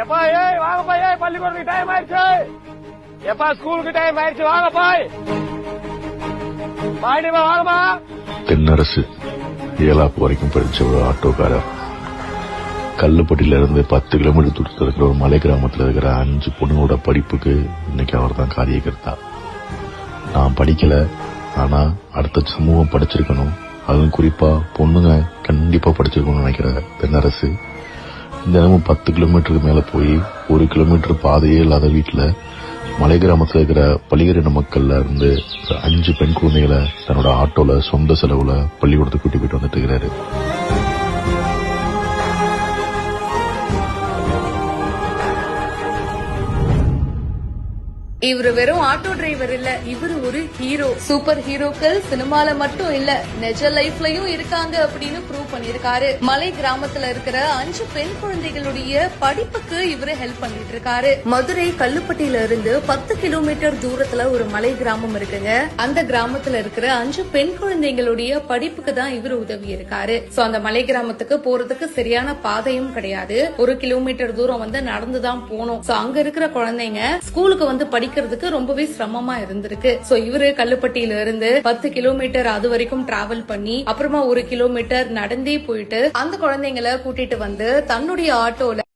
எப்பா ஏய் வாங்கப்பா ஏய் பள்ளிக்கூடத்துக்கு டைம் ஆயிடுச்சு. எப்பா ஸ்கூலுக்கு டைம் ஆயிடுச்சு வாங்கப்பா பாண்டிமா வாங்கம்மா தென்னரசு ஏலாப்பு வரைக்கும் படிச்ச ஒரு ஆட்டோக்காரர். கல்லுப்பட்டியில இருந்து பத்து கிலோமீட்டர் தூரத்தில் இருக்கிற ஒரு மலை கிராமத்தில் இருக்கிற அஞ்சு பொண்ணுங்களோட படிப்புக்கு இன்னைக்கு அவர் தான் காரியகர்த்தா. நான் படிக்கல ஆனா அடுத்த சமூகம் படிச்சிருக்கணும். அதுவும் குறிப்பா பொண்ணுங்க கண்டிப்பா படிச்சிருக்கணும்னு நினைக்கிற தென்னரசு தினமும் பத்து கிலோமீட்டருக்கு மேல போய் ஒரு கிலோமீட்டர் பாதையே இல்லாத வீட்டில் மலை கிராமத்துல இருக்கிற பள்ளிகரின மக்கள்ல இருந்து அஞ்சு பெண் குழந்தைகளை தன்னோட ஆட்டோல சொந்த செலவுல பள்ளிக்கூடத்துக்கு கூட்டி போயிட்டு வந்துட்டு இருக்கிறாரு. இவரு வெறும் ஆட்டோ டிரைவர் இல்ல. இவரு ஒரு ஹீரோ சூப்பர் ஹீரோக்கள் சினிமால மட்டும் இல்ல. நெஜ லைஃப்லயும் இருக்காங்க அப்படின்னு ப்ரூவ் பண்ணிருக்காரு மலை கிராமத்துல இருக்கிற அஞ்சு பெண் குழந்தைகளுடைய படிப்புக்கு இவரு ஹெல்ப் பண்ணிட்டு இருக்காரு மதுரை கல்லுப்பட்டியில இருந்து பத்து கிலோமீட்டர் தூரத்துல ஒரு மலை கிராமம் இருக்குங்க. அந்த கிராமத்துல இருக்கிற அஞ்சு பெண் குழந்தைகளுடைய படிப்புக்கு தான் இவரு உதவி இருக்காரு சோ அந்த மலை கிராமத்துக்கு போறதுக்கு சரியான பாதையும் கிடையாது. ஒரு கிலோமீட்டர் தூரம் வந்து நடந்துதான் போனோம் சோ அங்க இருக்கிற குழந்தைங்க ஸ்கூலுக்கு வந்து படிக்கிறதுக்கு ரொம்பவே சிரமமா இருந்திருக்கு. சோ இவரு கல்லுப்பட்டியில இருந்து பத்து கிலோமீட்டர் அது வரைக்கும் டிராவல் பண்ணி அப்புறமா ஒரு கிலோமீட்டர் நடந்தே போயிட்டு அந்த குழந்தைங்களை கூட்டிட்டு வந்து தன்னுடைய ஆட்டோல